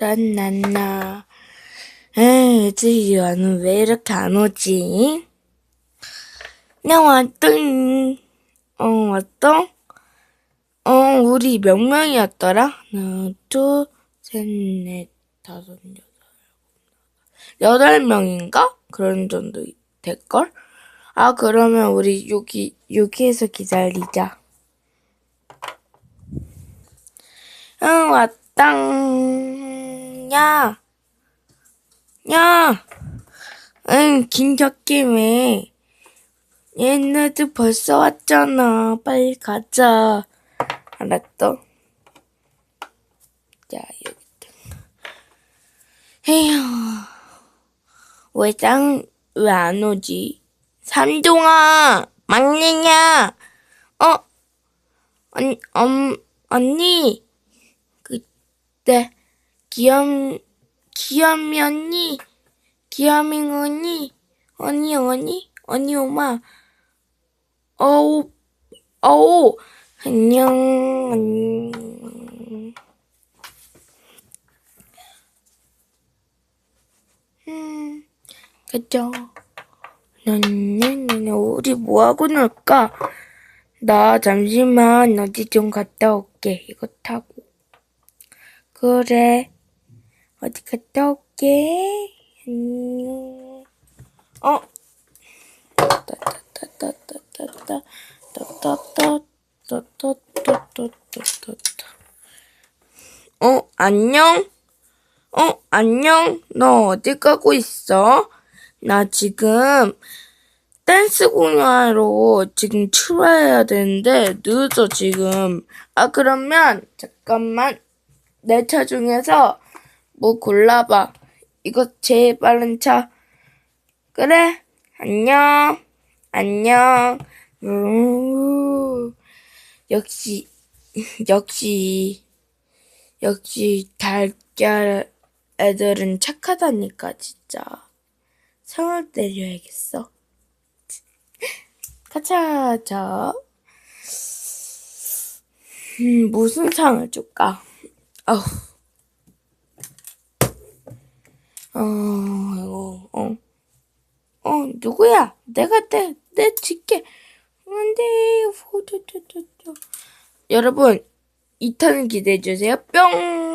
난난나. 에이, 지유아는 왜 이렇게 안 오지? 나 왔다. 어, 왔다? 어, 우리 몇 명이었더라? 하나, 둘, 셋, 넷, 다섯, 여섯, 여덟 명인가? 그런 정도 될걸? 아, 그러면 우리 여기, 여기에서 기다리자. 응, 왔당. 야. 야. 응, 김적김에. 얘네들 벌써 왔잖아. 빨리 가자. 알았어. 자, 여기. 에휴. 왜 짱, 왜 안 오지? 삼종아, 막내냐? 어? 언, 엄, 언니. 그때, 귀염, 귀염이 언니, 귀염이 언니, 언니, 언니, 언니, 엄마. 어우, 어우, 안녕, 안녕. 음, 그죠. 나는, 우리 뭐하고 놀까? 나 잠시만 어디 좀 갔다 올게. 이거 타고. 그래. 어디 갔다 올게. 안녕. 어? 어, 안녕? 어, 안녕? 너 어디 가고 있어? 나 지금 댄스 공연하러 지금 출발해야 되는데 늦어 지금. 아, 그러면 잠깐만 내 차 중에서 뭐 골라봐. 이거 제일 빠른 차. 그래? 안녕. 안녕. 음, 역시, 역시, 역시 달걀 애들은 착하다니까, 진짜. 상을 때려야겠어. 가자, 자. 음, 무슨 상을 줄까? 아우. 어, 어. 어, 누구야? 내가 내, 내 줄게. 안 돼. 여러분, 2탄 기대해주세요. 뿅!